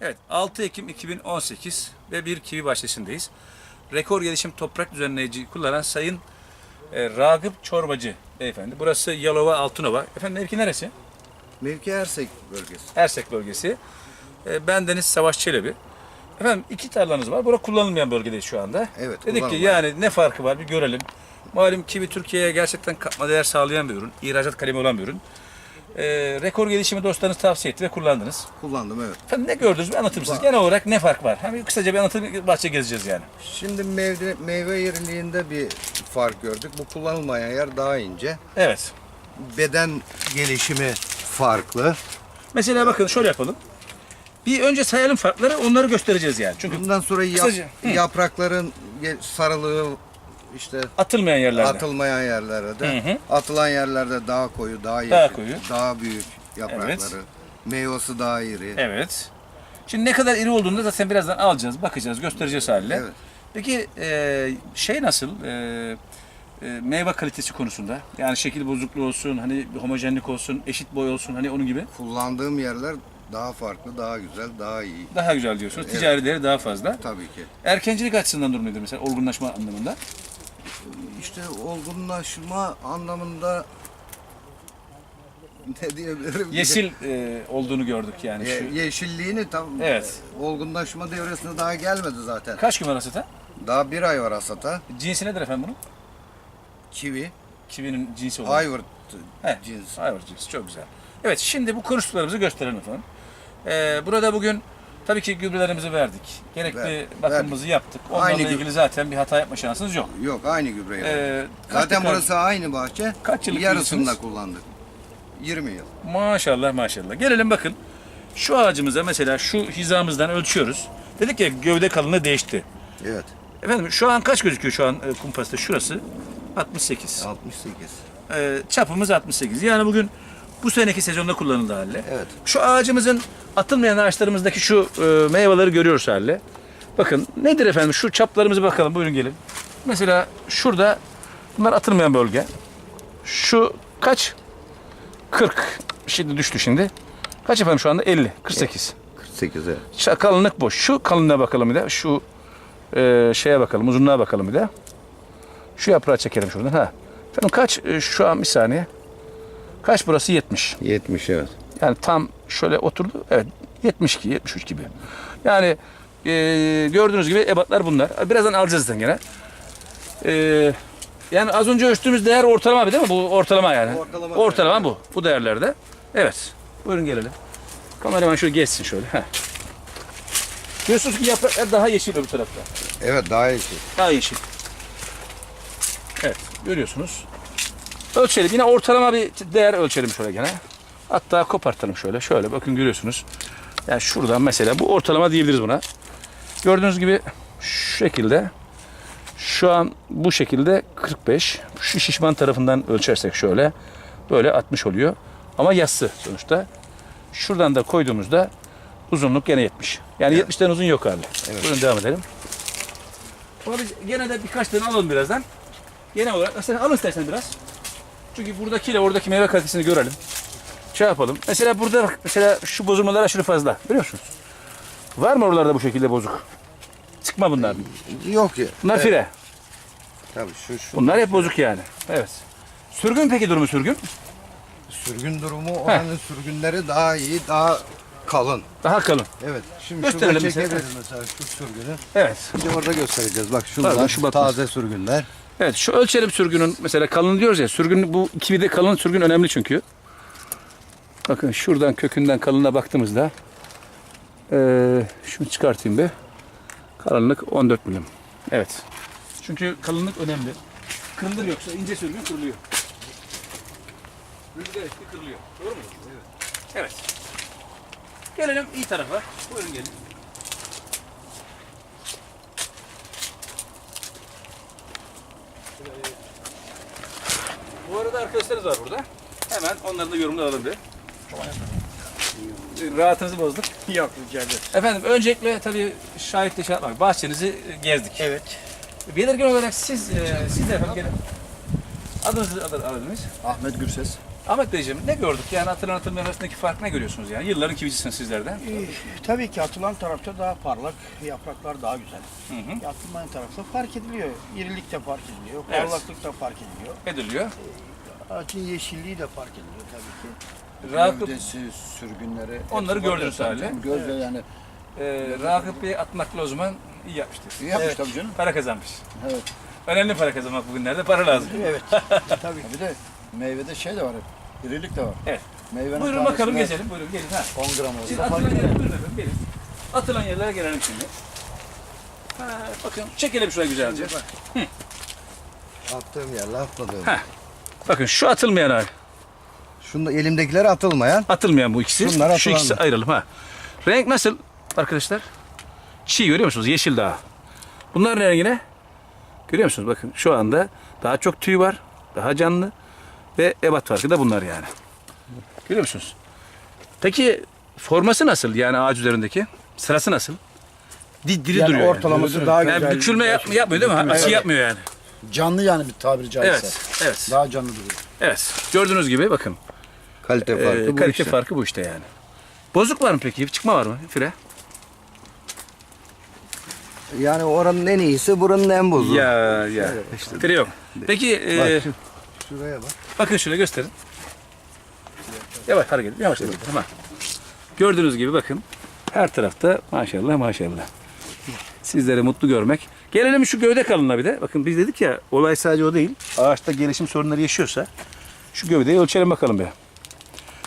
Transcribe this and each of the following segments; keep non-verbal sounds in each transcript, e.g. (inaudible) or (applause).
Evet 6 Ekim 2018 ve bir kivi başlasındayız. Rekor gelişim toprak düzenleyici kullanan Sayın e, Ragıp Çorbacı beyefendi. Burası Yalova Altınova. Efendim mevki neresi? Mevki Ersek bölgesi. Ersek bölgesi. E, ben Deniz Savaş Çelebi. Efendim iki tarlanız var. Bura kullanılmayan bölgedeyiz şu anda. Evet, Dedik ki yani ne farkı var bir görelim. Malum kivi Türkiye'ye gerçekten katma değer sağlayan bir ürün. ihracat kalemi olan bir ürün. E, rekor gelişimi dostlarınız tavsiye etti ve kullandınız. Kullandım evet. Efendim ne gördünüz bir anlatır mısınız? Genel olarak ne fark var? Hem kısaca bir anlatır bahçe gezeceğiz yani. Şimdi meyve, meyve yeriliğinde bir fark gördük. Bu kullanılmayan yer daha ince. Evet. Beden gelişimi farklı. Mesela bakın şöyle yapalım. Bir önce sayalım farkları onları göstereceğiz yani. Çünkü Bundan sonra yap- Kısaca, hı. yaprakların ge- sarılığı işte atılmayan yerlerde. atılmayan yerlerde, Hı hı. atılan yerlerde daha koyu, daha yeşil, Daha koyu. daha büyük yaprakları. Evet. Meyvesi daha iri. Evet. Şimdi ne kadar iri olduğunu da zaten birazdan alacağız, bakacağız, göstereceğiz haliyle. Evet. Peki e, şey nasıl? E, e, meyve kalitesi konusunda. Yani şekil bozukluğu olsun, hani homojenlik olsun, eşit boy olsun, hani onun gibi. Kullandığım yerler daha farklı, daha güzel, daha iyi. Daha güzel diyorsunuz. Evet. Ticari değeri daha fazla. Tabii ki. Erkencilik açısından durum nedir mesela olgunlaşma anlamında? İşte olgunlaşma anlamında ne diyebilirim? Yeşil e, olduğunu gördük yani. Ye- Şu. yeşilliğini tam Evet. olgunlaşma devresine daha gelmedi zaten. Kaç gün var hasata? Daha bir ay var hasata. Cinsi nedir efendim bunun? Kivi, Kivinin cinsi olarak. Ayvır He, cinsi. Ayvar cinsi çok güzel. Evet şimdi bu konuştuklarımızı gösterelim efendim. Ee, burada bugün tabii ki gübrelerimizi verdik. Gerekli Ver- bakımımızı yaptık. Onlarla Aynı gü- ilgili zaten bir hata yapma şansınız yok. Yok aynı gübreyi. Ee, kaç zaten dekar- burası aynı bahçe. Kaç yıllık Yarısında bilirsiniz? kullandık. 20 yıl. Maşallah maşallah. Gelelim bakın. Şu ağacımıza mesela şu hizamızdan ölçüyoruz. Dedik ya gövde kalınlığı değişti. Evet. Efendim şu an kaç gözüküyor şu an e, kumpasta? Şurası 68. 68. Ee, çapımız 68. Yani bugün bu seneki sezonda kullanıldı haliyle. Evet. Şu ağacımızın atılmayan ağaçlarımızdaki şu e, meyveleri görüyoruz haliyle. Bakın nedir efendim şu çaplarımızı bakalım buyurun gelin. Mesela şurada bunlar atılmayan bölge. Şu kaç? 40. Şimdi düştü şimdi. Kaç efendim şu anda? 50. 48. 48 evet. Şu kalınlık boş. Şu kalınlığa bakalım bir de. Şu e, şeye bakalım, uzunluğa bakalım bir de. Şu yaprağı çekelim şuradan. Ha. Efendim kaç e, şu an bir saniye. Kaç burası? 70. 70 evet. Yani tam şöyle oturdu. Evet 72, 73 gibi. Yani e, gördüğünüz gibi ebatlar bunlar. Birazdan alacağız zaten gene. E, yani az önce ölçtüğümüz değer ortalama değil mi? Bu ortalama yani. Ortalama Ortalama bu. Bu değerlerde. Evet. Buyurun gelelim. Kameraman şöyle geçsin şöyle. Heh. Diyorsunuz ki yapraklar daha yeşil öbür tarafta. Evet daha iyi. Daha yeşil. Evet görüyorsunuz. Ölçelim. Yine ortalama bir değer ölçelim şöyle gene. Hatta kopartalım şöyle. Şöyle bakın görüyorsunuz. Yani şuradan mesela bu ortalama diyebiliriz buna. Gördüğünüz gibi şu şekilde şu an bu şekilde 45. Şu şişman tarafından ölçersek şöyle böyle 60 oluyor. Ama yassı sonuçta. Şuradan da koyduğumuzda uzunluk gene 70. Yani 70'ten uzun yok hali. Buyurun devam edelim. Ama biz gene de birkaç tane alalım birazdan. Genel olarak mesela alın istersen biraz. Çünkü buradakiyle oradaki meyve kalitesini görelim. Şey yapalım. Mesela burada mesela şu bozulmalar aşırı fazla. Biliyor musunuz? Var mı oralarda bu şekilde bozuk? Çıkma bunlar. Yok ya. Bunlar Evet, fire. Tabii şu şu Bunlar hep bozuk yani. Evet. Sürgün peki durumu sürgün? sürgün durumu oranın sürgünleri daha iyi, daha kalın. Daha kalın. Evet. Şimdi Gösterelim şurada mesela. çekebiliriz mesela şu sürgünü. Evet. Şimdi orada göstereceğiz. Bak şunlar Pardon, şu batmaz. taze sürgünler. Evet şu ölçelim sürgünün mesela kalın diyoruz ya sürgün bu kivide kalın sürgün önemli çünkü. Bakın şuradan kökünden kalına baktığımızda eee şunu çıkartayım bir. Kalınlık 14 milim. Evet. Çünkü kalınlık önemli. Kırılır yoksa ince sürgün kırılıyor. Rüzgar etti kırılıyor. Doğru mu? Evet. Evet. Gelelim iyi tarafa. Buyurun gelin. Bu arada arkadaşlarınız var burada. Hemen onların da yorumunu alalım bir. Rahatınızı bozduk. (laughs) Yok rica ederim. Efendim öncelikle tabii şahitli şey yapmak. Bahçenizi gezdik. Evet. Belirgin olarak siz, e, siz de efendim gelin. Adınızı alır, alır mıyız? Ahmet Gürses. Ahmet Beyciğim ne gördük? Yani atılan atılmayan arasındaki fark ne görüyorsunuz yani? Yılların kivicisiniz sizlerden. Ee, Tabii ki atılan tarafta daha parlak, yapraklar daha güzel. Hı hı. Atılmayan tarafta fark ediliyor. İrilik de fark ediliyor, Evet. parlaklık da fark ediliyor. Ediliyor. Ağacın yeşilliği de fark ediliyor tabii ki. Rakıp, Gövdesi, sürgünleri. Onları hepsi gördünüz haliyle. tabii Gözle yani. e, Rakıp Bey atmakla o zaman iyi yapmıştır. İyi yapmış Evet. tabii canım. Para kazanmış. Evet. Önemli para kazanmak bugünlerde. Para lazım. Evet, tabii. (laughs) Bir de meyvede şey de var. İrilik de var. Evet. Meyvenin Buyurun bakalım tanesine gezelim. Buyurun gelin. Ha. 10 gram olsa fark atılan yerlere buyurun efendim gelin. Atılan yerlere gelelim şimdi. Ha, bakın çekelim şuraya güzelce. Attığım yerle atmadığım. Ha. Bakın şu atılmayan hali. Şunda elimdekiler atılmayan. Atılmayan bu ikisi. Şunlar Şu ikisi atılanlar. ayıralım ha. Renk nasıl arkadaşlar? Çiğ görüyor musunuz? Yeşil daha. Bunlar ne rengine? Görüyor musunuz? Bakın şu anda daha çok tüy var. Daha canlı. Ve ebat farkı da bunlar yani. Görüyor musunuz? Peki forması nasıl? Yani ağaç üzerindeki. Sırası nasıl? Di, diri Yani duruyor yani. ortalaması daha Yani güzel. bükülme yap- yapmıyor değil mi? Açı Evet. yapmıyor yani. Canlı yani bir tabiri caizse. Evet. Evet. Daha canlı duruyor. Evet. Gördüğünüz gibi bakın. Kalite Ee, farkı bu kalite işte. farkı bu işte yani. Bozuk var mı peki? Çıkma var mı? Fire? Yani oranın en iyisi buranın en bozuğu. Ya ya. işte. Fire yok. Peki e, Bak şu- şuraya bak. Bakın şöyle gösterin. Yavaş hareket. Yavaş hareket. Tamam. Gördüğünüz gibi bakın. Her tarafta maşallah maşallah. Sizleri mutlu görmek. Gelelim şu gövde kalınlığa bir de. Bakın biz dedik ya olay sadece o değil. Ağaçta gelişim sorunları yaşıyorsa şu gövdeyi ölçelim bakalım be.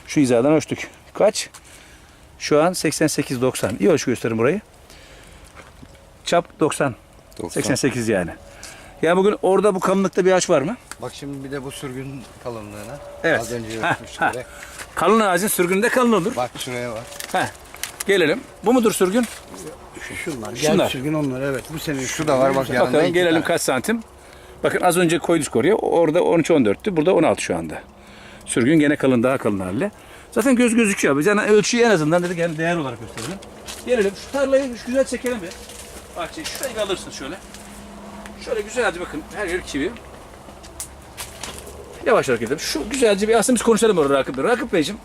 Şu hizadan ölçtük. Kaç? Şu an 88-90. İyi ölçü gösterin burayı. Çap 90. 90. 88 yani. Yani bugün orada bu kalınlıkta bir ağaç var mı? Bak şimdi bir de bu sürgün kalınlığına. Evet. Az önce ha. Kalın ağacın sürgünde kalın olur. Bak şuraya bak. Heh. Gelelim. Bu mudur sürgün? Şunlar, Şunlar. gel sürgün onlar evet. Bu sene Şu da var bak yanında. Bakalım iki gelelim tane. kaç santim. Bakın az önce koyduk oraya. Orada 13-14'tü. Burada 16 şu anda. Sürgün gene kalın daha kalın haliyle. Zaten göz gözüküyor. Biz yani ölçüyü en azından dedik yani değer olarak gösterelim. Gelelim şu tarlayı şu güzel çekelim bir. Bahçeyi şurayı alırsın şöyle. Şöyle güzelce bakın her yer kivi. Yavaş hareket edelim. Şu güzelce bir aslında biz konuşalım orada Rakip Bey. Rakip Beyciğim.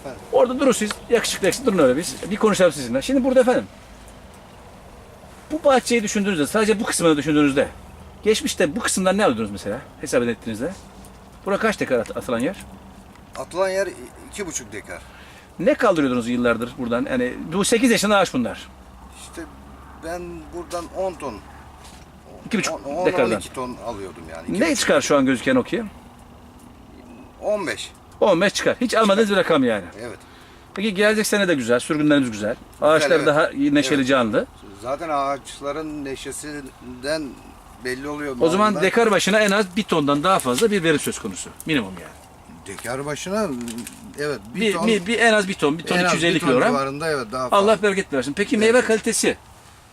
Efendim? Orada durun siz. Yakışıklı yakışıklı durun öyle biz. Bir konuşalım sizinle. Şimdi burada efendim. Bu bahçeyi düşündüğünüzde, sadece bu kısmını düşündüğünüzde, geçmişte bu kısımdan ne alıyordunuz mesela hesap ettiğinizde? Bura kaç dekar at- atılan yer? Atılan yer iki buçuk dekar. Ne kaldırıyordunuz yıllardır buradan? Yani bu 8 yaşında ağaç bunlar. İşte ben buradan 10 ton, 2,5 dekardan. 10-12 ton alıyordum yani. Ne çıkar şu an gözüken o ki? 15. 15 çıkar. Hiç almadığınız bir rakam yani. Evet. Peki gelecek sene de güzel, sürgünlerimiz güzel. Ağaçlar evet. daha neşeli Evet. canlı. Zaten ağaçların neşesinden belli oluyor. O zaman malından. dekar başına en az bir tondan daha fazla bir verim söz konusu. Minimum yani. dekar başına evet bir, Bir, ton bir, bir en az bir ton, bir ton en az 250 bir ton kilogram. civarında evet daha fazla. Allah bereket versin. Peki meyve kalitesi?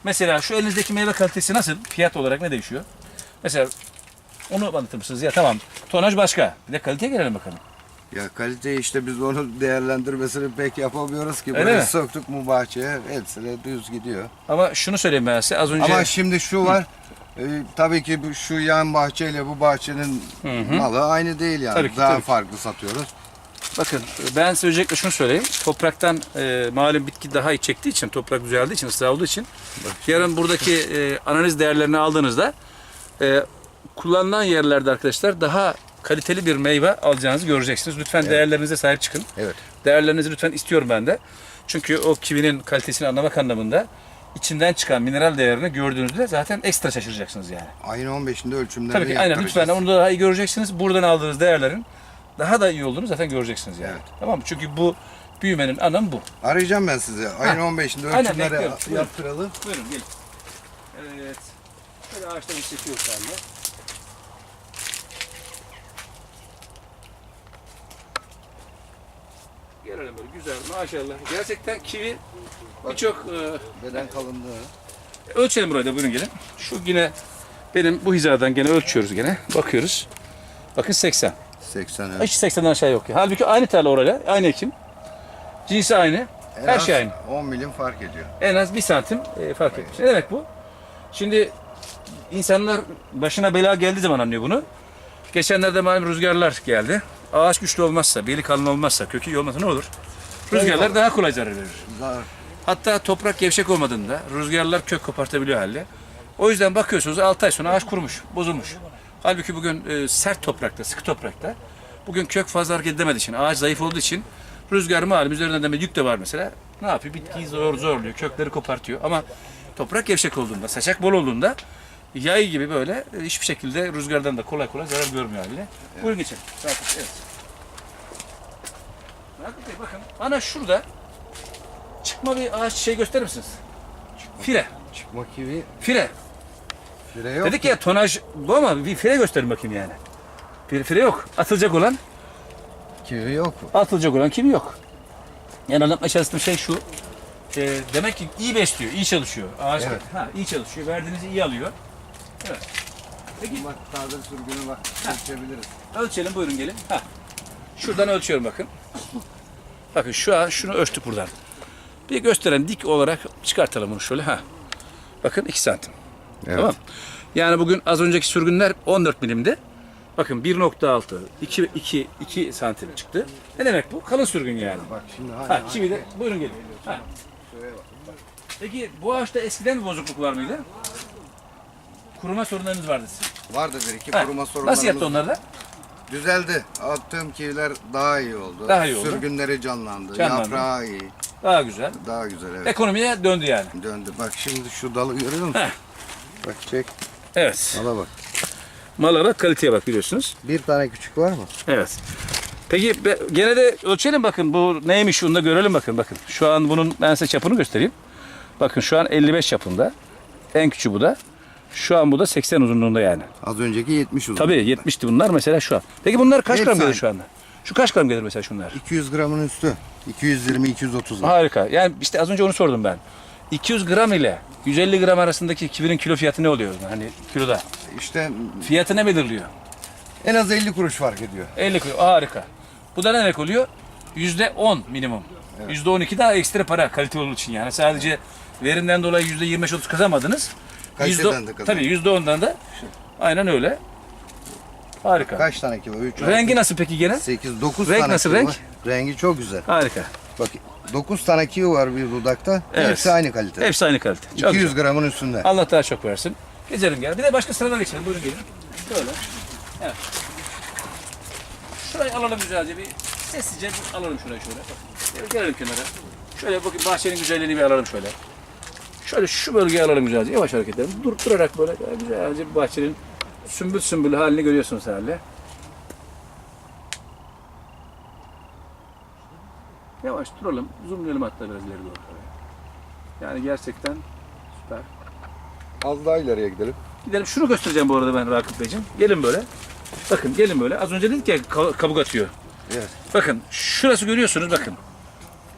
Mesela şu elinizdeki meyve kalitesi nasıl? Fiyat olarak ne değişiyor? Mesela onu anlatır mısınız? Ya tamam. Tonaj başka. Bir de kaliteye gelelim bakalım. Ya kalite işte biz onu değerlendirmesini pek yapamıyoruz ki. Öyle Burayı mi? soktuk mu bahçeye hepsi de düz gidiyor. Ama şunu söyleyeyim ben size. Az önce Ama şimdi şu var. e, tabii ki bu, şu yan bahçeyle bu bahçenin malı aynı değil yani. Tabii ki, Daha tabii ki. farklı satıyoruz. Bakın ben size öncelikle şunu söyleyeyim. Topraktan e, malum bitki daha iyi çektiği için, toprak düzeldiği için, ıslah olduğu için yarın buradaki e, analiz değerlerini aldığınızda e, kullanılan yerlerde arkadaşlar daha kaliteli bir meyve alacağınızı göreceksiniz. Lütfen değerlerinize sahip çıkın. Evet. Değerlerinizi lütfen istiyorum ben de. Çünkü o kivinin kalitesini anlamak anlamında içinden çıkan mineral değerini gördüğünüzde zaten ekstra şaşıracaksınız yani. Ayın 15'inde ölçümlerini Tabii ki aynen lütfen onu da daha iyi göreceksiniz. Buradan aldığınız değerlerin daha da iyi olduğunu zaten göreceksiniz yani. Evet. Tamam mı? Çünkü bu büyümenin anlamı bu. Arayacağım ben sizi. Ayın 15'inde Aynen, ölçümleri yaptıralım. Buyurun gelin. Evet. Şöyle ağaçtan çekiyoruz halde. Gelelim böyle güzel maşallah. Gerçekten kivi birçok e, Beden kalınlığı. Ölçelim burayı da buyurun gelin. Şu yine benim bu hizadan gene ölçüyoruz gene. Bakıyoruz. Bakın 80. 80 evet. Hiç 80'den aşağı yok. ya. Halbuki aynı tarla orayla, aynı ekim. Cinsi aynı. En Her az şey aynı. 10 milim fark ediyor. En az bir santim e, fark etmiş. Ne demek bu? Şimdi insanlar başına bela geldiği zaman anlıyor bunu. Geçenlerde malum rüzgarlar geldi. ağaç güçlü olmazsa, beli kalın olmazsa, kökü iyi olmazsa ne olur? Rüzgarlar daha kolay zarar verir. Zarar. Hatta toprak gevşek olmadığında rüzgarlar kök kopartabiliyor halde. O yüzden bakıyorsunuz 6 ay sonra ağaç kurumuş, bozulmuş. Halbuki bugün e, sert toprakta, sıkı toprakta bugün kök fazla hareket edemediği için, ağaç zayıf olduğu için rüzgar malum üzerinden de yük de var mesela. Ne yapıyor? Bitkiyi zor zorluyor, kökleri kopartıyor. Ama toprak gevşek olduğunda, saçak bol olduğunda yay gibi böyle e, hiçbir şekilde rüzgardan da kolay kolay zarar görmüyor haline. Buyurun geçelim. Evet. Bey bakın bana şurada çıkma bir ağaç şey gösterir misiniz? Fire. Çıkma kivi Fire. Fire yok. Dedik ya tonaj bu ama bir fire gösterin bakayım yani. Fire, fire yok. Atılacak olan, Kivi yok. atılacak olan kim yok. Yani anlatmaya çalıştığım şey şu. e, demek ki iyi besliyor, iyi çalışıyor. Ağaç Evet. ha, iyi çalışıyor. Verdiğinizi iyi alıyor. Evet. Peki Bak taze sürgünü bak. Ölçebiliriz. ölçelim buyurun gelin. Ha. Şuradan ölçüyorum bakın. Bakın şu an şunu ölçtük buradan. Bir gösteren dik olarak çıkartalım bunu şöyle. Ha. Bakın 2 santim. Evet. Tamam. Yani bugün az önceki sürgünler 14 milimdi. Bakın 1.6, 2, 2, 2 santim çıktı. Ne demek bu? Kalın sürgün yani. Bak şimdi Ha, hala çivi de buyurun gelin. Ha. Peki bu ağaçta eskiden bir bozukluk var mıydı? Kuruma sorunlarınız vardı sizin. vardı bir iki Ha, kuruma sorunlarımız. Nasıl yaptı onlar da? Düzeldi. Attığım kiviler daha iyi oldu. Daha iyi oldu. Sürgünleri canlandı. Canlandı. Yaprağı iyi. Daha güzel. Daha güzel evet. Ekonomiye döndü yani. Döndü. Bak şimdi şu dalı görüyor musun? Heh. Bak çek. Evet. Bak. Mala bak kaliteye bak biliyorsunuz. Bir tane küçük var mı? Evet. Peki be- gene de ölçelim bakın bu neymiş onu da görelim bakın bakın. Şu an bunun ben size çapını göstereyim. Bakın şu an 55 çapında. En küçüğü bu da. Şu an bu da 80 uzunluğunda yani. Az önceki 70 uzun. Tabii 70'ti bunlar mesela şu an. Peki bunlar kaç Hepsi gram gelir aynı. şu anda? Şu kaç gram gelir mesela şunlar? 200 gramın üstü. 220-230 var. Harika. Yani işte az önce onu sordum ben. 200 gram ile 150 gram arasındaki kivinin kilo fiyatı ne oluyor? Hani kiloda. İşte Fiyatı ne belirliyor? en az 50 kuruş fark ediyor. 50 kilo. Harika. Bu da ne demek oluyor? Yüzde 10 minimum. Yüzde 12 daha ekstra para kalite olduğu için yani. Sadece verimden dolayı yüzde 25-30 kazanmadınız. Kaliteden de kazandın. Tabii yüzde 10'dan da aynen öyle. Harika. Kaç tane kilo? 3, Rengi nasıl peki gene? 8, 9 Renk tane nasıl, kivi renk? var. Rengi çok güzel. Harika. Bak 9 tane kivi var bir dudakta. Evet. Hepsi aynı kalite. Hepsi aynı kalite. Çok 200 güzel. gramın üstünde. Allah daha çok versin. Geçelim gel. Bir de başka sıralar geçelim. Buyurun gelin. Şöyle. Evet. Şurayı alalım güzelce bir sessizce bir alalım şurayı şöyle. Bak. Gel- Gelelim kenara. Şöyle bakın bahçenin güzelliğini bir alalım şöyle. Şöyle şu bölgeyi alalım güzelce. Yavaş hareket edelim. Dur, durarak böyle güzelce bahçenin sümbül sümbül halini görüyorsunuz herhalde. Yavaş duralım. Zoomlayalım hatta biraz ileri doğru. Yani gerçekten süper. Az daha ileriye gidelim. Gidelim şunu göstereceğim bu arada ben Rakip Beyciğim. Gelin böyle. Bakın gelin böyle. Az önce dedik ya ka- kabuk atıyor. Evet. Bakın şurası görüyorsunuz bakın.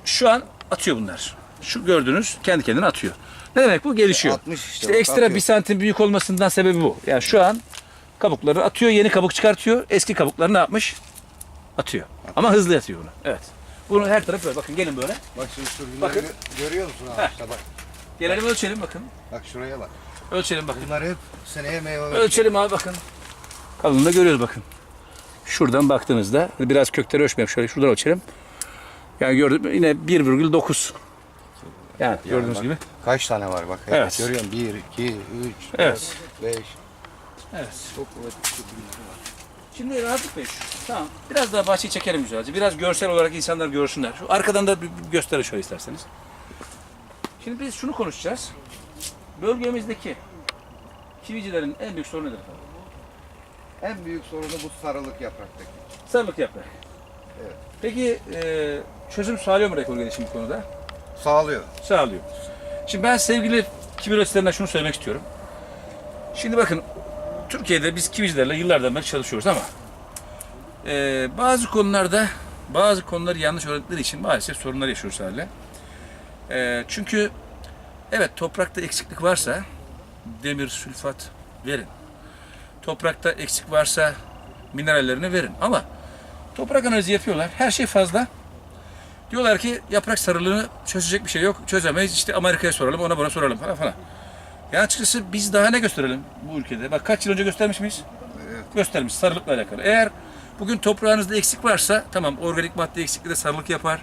Şu an atıyor bunlar. Şu gördüğünüz kendi kendine atıyor. Ne demek bu? Gelişiyor. 60 işte. İşte ekstra atıyor. bir santim büyük olmasından sebebi bu. Yani şu an kabukları atıyor, yeni kabuk çıkartıyor. Eski kabukları ne yapmış? Atıyor. Ama hızlı atıyor bunu. Evet. Bunu her taraf böyle. Bakın gelin böyle. Bak şimdi sürgünleri Bakın. gö- görüyor musun ağaçta bak. Gelelim ölçelim bakın. Bak şuraya bak. Ölçelim bakın. Bunlar hep seneye meyve verecek. Ölçelim abi bakın. Kalınlığını görüyoruz bakın. Şuradan baktığınızda hani biraz kökleri ölçmeyeyim şöyle şuradan ölçelim. Yani gördüm yine 1,9. Yani gördüğünüz bak. gibi. Kaç tane var bak. Evet. Görüyorum 1, 2, 3, Evet. 4, 5. Evet. Çok kuvvetli sürgünler var. Şimdi Rahat Bey şu. Tamam. Biraz daha bahçeyi çekelim güzelce. Biraz görsel olarak insanlar görsünler. Şu arkadan da bir gösterin şöyle isterseniz. Şimdi biz şunu konuşacağız. Bölgemizdeki kivicilerin en büyük sorunu nedir efendim? En büyük sorunu bu sarılık yapraktaki. Sarılık yaprak. Evet. Peki e, çözüm sağlıyor mu rekor gelişim bu konuda? Sağlıyor. Sağlıyor. Şimdi ben sevgili kivi üreticilerine şunu söylemek istiyorum. Şimdi bakın Türkiye'de biz kivicilerle yıllardan beri çalışıyoruz ama e, bazı konularda bazı konuları yanlış öğrendikleri için maalesef sorunlar yaşıyoruz hala. E, çünkü evet toprakta eksiklik varsa demir, sülfat verin. Toprakta eksik varsa minerallerini verin. Ama toprak analizi yapıyorlar. Her şey fazla. Diyorlar ki yaprak sarılığını çözecek bir şey yok. Çözemeyiz. İşte Amerika'ya soralım, ona buna soralım falan falan. Ya açıkçası biz daha ne gösterelim bu ülkede? Bak kaç yıl önce göstermiş miyiz? Göstermiş sarılıkla alakalı. Eğer Bugün toprağınızda eksik varsa tamam organik madde eksikliği de sarılık yapar.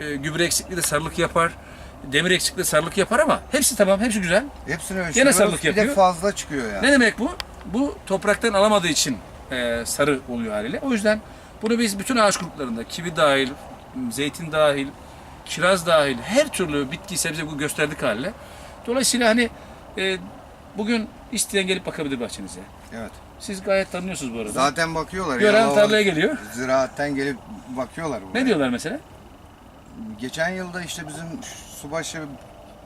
e, gübre eksikliği de sarılık yapar. Demir eksikliği de sarılık yapar ama hepsi tamam, hepsi güzel. Hepsini ölçüyoruz. sarılık bir yapıyor. de fazla çıkıyor yani. Ne demek bu? Bu topraktan alamadığı için e, sarı oluyor haliyle. O yüzden bunu biz bütün ağaç gruplarında, kivi dahil, zeytin dahil, kiraz dahil her türlü bitki sebze bu gösterdik haliyle. Dolayısıyla hani e, bugün isteyen gelip bakabilir bahçenize. Evet. Siz gayet tanıyorsunuz bu arada. Zaten bakıyorlar. Gören ya, tarlaya geliyor. Ziraatten gelip bakıyorlar buraya. Ne diyorlar mesela? Geçen yılda işte bizim Subaşı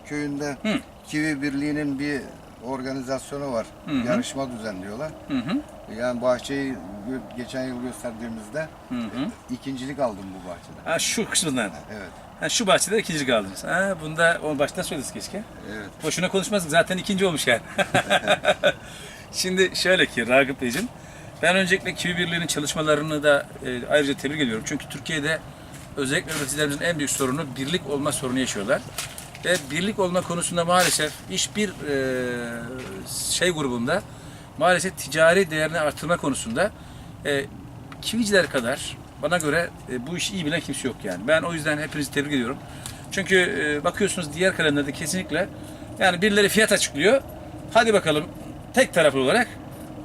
köyünde Hı. Kivi Birliği'nin bir organizasyonu var. Hı hı. Yarışma düzenliyorlar. Hı hı. Yani bahçeyi geçen yıl gösterdiğimizde Hı hı. ikincilik aldım bu bahçede. Ha şu kısmından. Evet. Ha, şu bahçede ikincilik aldınız. Ha, bunda o başta söylediniz keşke. Evet. Boşuna konuşmazdık. Zaten ikinci olmuş yani. (laughs) Şimdi şöyle ki Ragıp Beyciğim, ben öncelikle Kivi Birliği'nin çalışmalarını da e, ayrıca tebrik ediyorum. Çünkü Türkiye'de özellikle üreticilerimizin en büyük sorunu birlik olma sorunu yaşıyorlar. Ve birlik olma konusunda maalesef hiçbir e, şey grubunda maalesef ticari değerini artırma konusunda e, kiviciler kadar bana göre e, bu işi iyi bilen kimse yok yani. Ben o yüzden hepinizi tebrik ediyorum. Çünkü e, bakıyorsunuz diğer kalemlerde kesinlikle yani birileri fiyat açıklıyor. Hadi bakalım tek taraflı olarak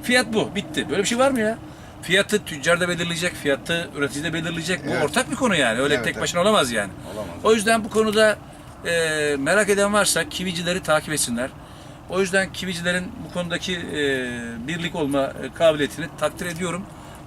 fiyat bu. Bitti. Böyle bir şey var mı ya? Fiyatı tüccar da belirleyecek, fiyatı üretici de belirleyecek. Bu Evet. ortak bir konu yani. Öyle Evet, tek evet. başına olamaz yani. Olamaz. O yüzden bu konuda e, merak eden varsa kivicileri takip etsinler. O yüzden kivicilerin bu konudaki e, birlik olma e, kabiliyetini takdir ediyorum.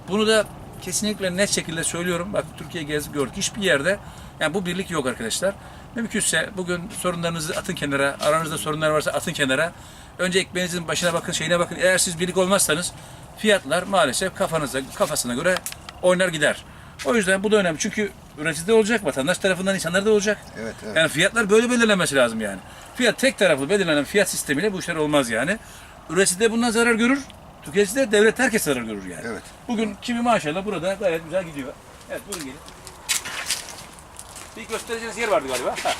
Bunu da kesinlikle net şekilde söylüyorum. Bak Türkiye gezdik gördük. Hiçbir yerde yani bu birlik yok arkadaşlar. Mümkünse bugün sorunlarınızı atın kenara. Aranızda sorunlar varsa atın kenara. Önce ekmeğinizin başına bakın, şeyine bakın. Eğer siz birlik olmazsanız fiyatlar maalesef kafanıza, kafasına göre oynar gider. O yüzden bu da önemli. Çünkü üreticide olacak, vatandaş tarafından insanlar da olacak. Evet, evet. Yani fiyatlar böyle belirlenmesi lazım yani. Fiyat tek taraflı belirlenen fiyat sistemiyle bu işler olmaz yani. Üretici de bundan zarar görür. Tüketici de devlet herkes zarar görür yani. Evet. Bugün kimi maşallah burada gayet güzel gidiyor. Evet buyurun gelin. Bir göstereceğiniz yer vardı galiba. Ha.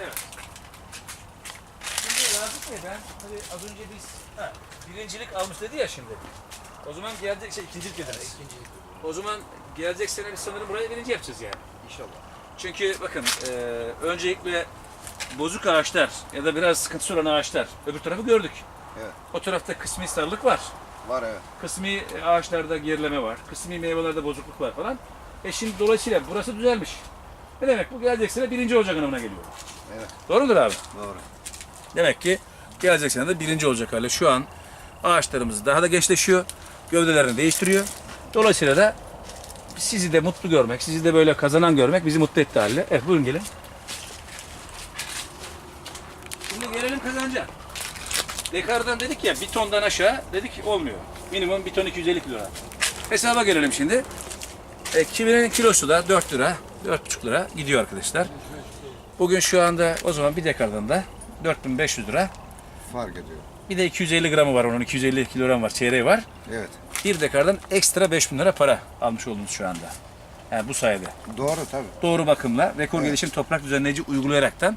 Evet. Şimdi Razık Bey ben hani az önce biz ha, birincilik almış dedi ya şimdi. O zaman gelecek şey ikincilik dediniz. O zaman gelecek sene biz sanırım burayı birinci yapacağız yani. İnşallah. Çünkü bakın e, öncelikle bozuk ağaçlar ya da biraz sıkıntısı olan ağaçlar öbür tarafı gördük. Evet. O tarafta kısmi sarılık var. Var evet. Kısmi ağaçlarda gerileme var. Kısmi meyvelerde bozukluk var falan. E şimdi dolayısıyla burası düzelmiş. Ne demek bu? Gelecek sene birinci olacak anlamına geliyor. Evet. Doğru mudur abi? Doğru. Demek ki gelecek sene de birinci olacak hale. Şu an ağaçlarımız daha da gençleşiyor. Gövdelerini değiştiriyor. Dolayısıyla da sizi de mutlu görmek, sizi de böyle kazanan görmek bizi mutlu etti haliyle. Evet buyurun gelin. Şimdi gelelim kazanca. Dekardan dedik ya bir tondan aşağı dedik olmuyor. Minimum bir ton 250 kilo. Hesaba gelelim şimdi. E, kivinin kilosu da 4 lira, 4,5 lira gidiyor arkadaşlar. Bugün şu anda o zaman bir dekardan da 4500 lira. Fark ediyor. Bir de 250 gramı var onun 250 kilogram var çeyreği var. Evet. Bir dekardan ekstra 5000 lira para almış oldunuz şu anda. Yani bu sayede. Doğru tabii. Doğru bakımla rekor gelişim toprak düzenleyici uygulayaraktan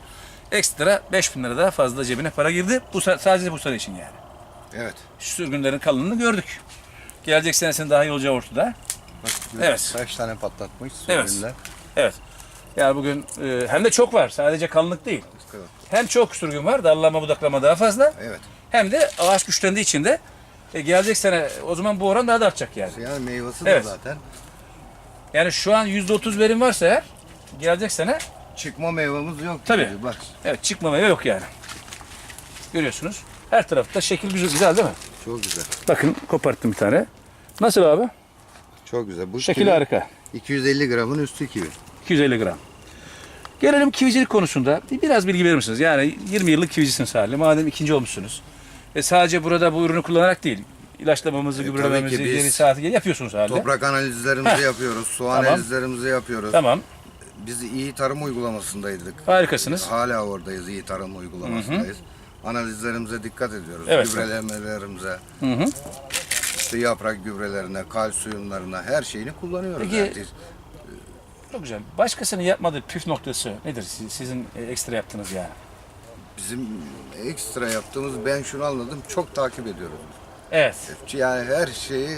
ekstra 5000 lira daha fazla cebine para girdi. Bu sa- sadece bu sene için yani. Evet. Şu sürgünlerin kalınlığını gördük. Gelecek senesinin daha iyi olacağı ortada. Bak, Evet. Kaç tane patlatmış Evet. sürgünler. Evet. Yani bugün e, hem de çok var. Sadece kalınlık değil. Evet. Hem çok sürgün var. Dallama budaklama daha fazla. Evet. Hem de ağaç güçlendiği için de e, gelecek sene o zaman bu oran daha da artacak yani. Yani meyvesi Evet. de zaten. Yani şu an %30 verim varsa eğer gelecek sene Çıkma meyvemiz yok. Tabii. gibi. Bak evet çıkma meyve yok yani. Görüyorsunuz. Her tarafta şekil güzel, güzel değil mi? çok güzel. Bakın koparttım bir tane. Nasıl abi? Çok güzel. Bu Şekil kivi harika. 250 gramın üstü kivi. 250 gram. Gelelim kivicilik konusunda. Bir- Biraz bilgi verir misiniz? Yani 20 yıllık kivicisiniz hali. Madem ikinci olmuşsunuz. E sadece burada bu ürünü kullanarak değil. ilaçlamamızı, E, gübrelememizi, geri saati yapıyorsunuz hali. Toprak analizlerimizi yapıyoruz. Su Tamam. analizlerimizi yapıyoruz. Tamam. Biz iyi tarım uygulamasındaydık. Harikasınız. Hala oradayız. iyi tarım uygulamasındayız. Analizlerimize dikkat ediyoruz. Evet. Gübrelemelerimize, Hı hı. işte yaprak gübrelerine, kalsiyumlarına her şeyini kullanıyoruz. Peki, Yani. Çok güzel. Başkasının yapmadığı püf noktası nedir siz- sizin e, ekstra yaptığınız yani? Bizim ekstra yaptığımız ben şunu anladım. Çok takip ediyoruz. Evet. Yani her şeyi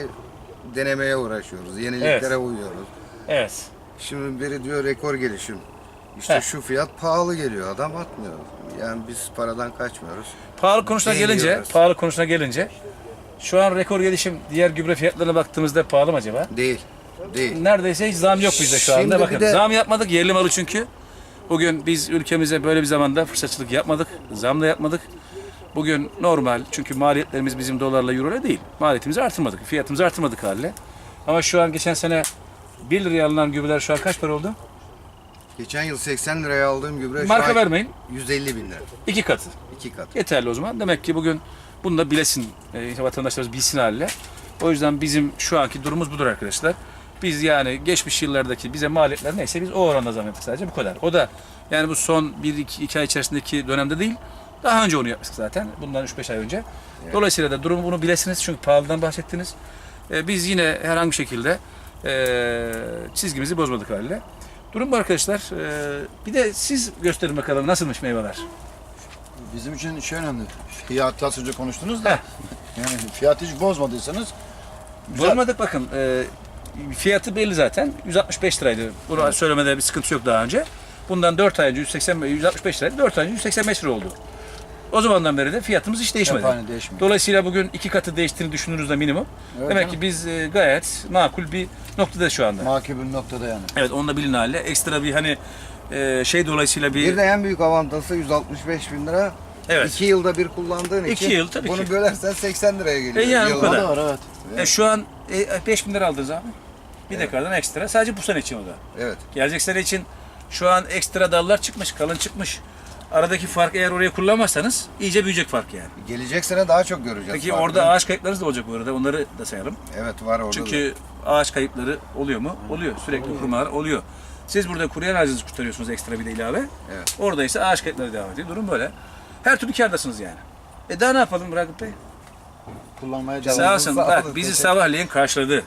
denemeye uğraşıyoruz. Yeniliklere Evet. uyuyoruz. Evet. Şimdi biri diyor rekor gelişim. İşte Heh. şu fiyat pahalı geliyor. Adam atmıyor. Yani biz paradan kaçmıyoruz. Pahalı konusuna gelince, pahalı konusuna gelince şu an rekor gelişim diğer gübre fiyatlarına baktığımızda pahalı mı acaba? Değil. Değil. Neredeyse hiç zam yok bizde şu Şimdi anda. bir Bakın de- zam yapmadık yerli malı çünkü. Bugün biz ülkemize böyle bir zamanda fırsatçılık yapmadık. Zam da yapmadık. Bugün normal çünkü maliyetlerimiz bizim dolarla euro ile değil. Maliyetimizi artırmadık. Fiyatımızı artırmadık haliyle. Ama şu an geçen sene 1 liraya alınan gübreler şu an kaç para oldu? Geçen yıl 80 liraya aldığım gübre şu Marka an vermeyin. 150 bin lira. iki katı. İki kat. Yeterli o zaman. Demek ki bugün bunu da bilesin, e, vatandaşlarımız bilsin haliyle. O yüzden bizim şu anki durumumuz budur arkadaşlar. Biz yani geçmiş yıllardaki bize maliyetler neyse biz o oranda zam yaptık sadece bu kadar. O da yani bu son 1-2 ay içerisindeki dönemde değil. Daha önce onu yapmıştık zaten. Bundan 3-5 ay önce. Dolayısıyla da durumu bunu bilesiniz çünkü pahalıdan bahsettiniz. E, biz yine herhangi bir şekilde e, çizgimizi bozmadık haliyle. Durum bu arkadaşlar. E, bir de siz gösterin bakalım nasılmış meyveler. Bizim için şey önemli. Fiyat az önce konuştunuz da. Heh. Yani fiyatı hiç bozmadıysanız güzel. Bozmadık bakın. E, fiyatı belli zaten. 165 liraydı. Bunu söylemede bir sıkıntı yok daha önce. Bundan 4 ay önce 180 165 liraydı. 4 ay önce 185 lira oldu. O zamandan beri de fiyatımız hiç değişmedi. Dolayısıyla bugün iki katı değiştiğini düşünürüz de minimum. Evet Demek canım. ki biz e, gayet makul bir noktada şu anda. Makul bir noktada yani. Evet onu da bilin haliyle. Ekstra bir hani e, şey dolayısıyla bir... Bir de en büyük avantajı 165 bin lira. Evet. İki yılda bir kullandığın İki için yıl tabii bunu ki. bölersen 80 liraya geliyor. E yani bu kadar. da var evet. E, şu an e, 5000 lira aldınız abi. Bir de kardan ekstra. Sadece bu sene için o da. Evet. Gelecek sene için şu an ekstra dallar çıkmış, kalın çıkmış. Aradaki fark eğer oraya kullanmazsanız iyice büyüyecek fark yani. Gelecek sene daha çok göreceğiz. Peki farkını. orada ağaç kayıplarınız da olacak bu arada. Onları da sayalım. Evet var orada. da. Çünkü ağaç kayıpları oluyor mu? Oluyor. Sürekli kurumalar oluyor. Siz burada kuruyan ağacınızı kurtarıyorsunuz ekstra bir de ilave. Evet. Orada ise ağaç kayıpları devam ediyor. Durum böyle. Her türlü kârdasınız yani. E daha ne yapalım Ragıp Bey? Kullanmaya devam. Sağ olsun. Bak bizi sabahleyin karşıladı.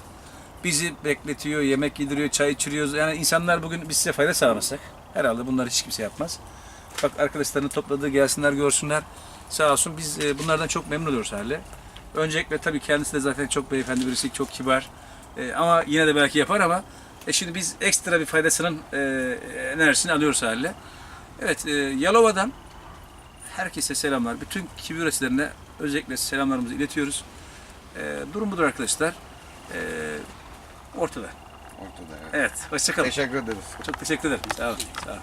Bizi bekletiyor, yemek yediriyor, çay içiriyoruz. Yani insanlar bugün biz size fayda sağlamasak herhalde bunları hiç kimse yapmaz. Bak arkadaşlarını topladı, gelsinler görsünler. Sağ olsun biz e, bunlardan çok memnun oluyoruz haliyle. Öncelikle tabii kendisi de zaten çok beyefendi birisi, çok kibar. E, ama yine de belki yapar ama e şimdi biz ekstra bir faydasının e, enerjisini alıyoruz haliyle. Evet, Yalova'dan herkese selamlar. Bütün kivi üreticilerine özellikle selamlarımızı iletiyoruz. Durum budur arkadaşlar. E, ortada. Ortada, evet. Evet, hoşçakalın. Teşekkür ederiz. Çok teşekkür ederim. Sağ olun. Sağ olun.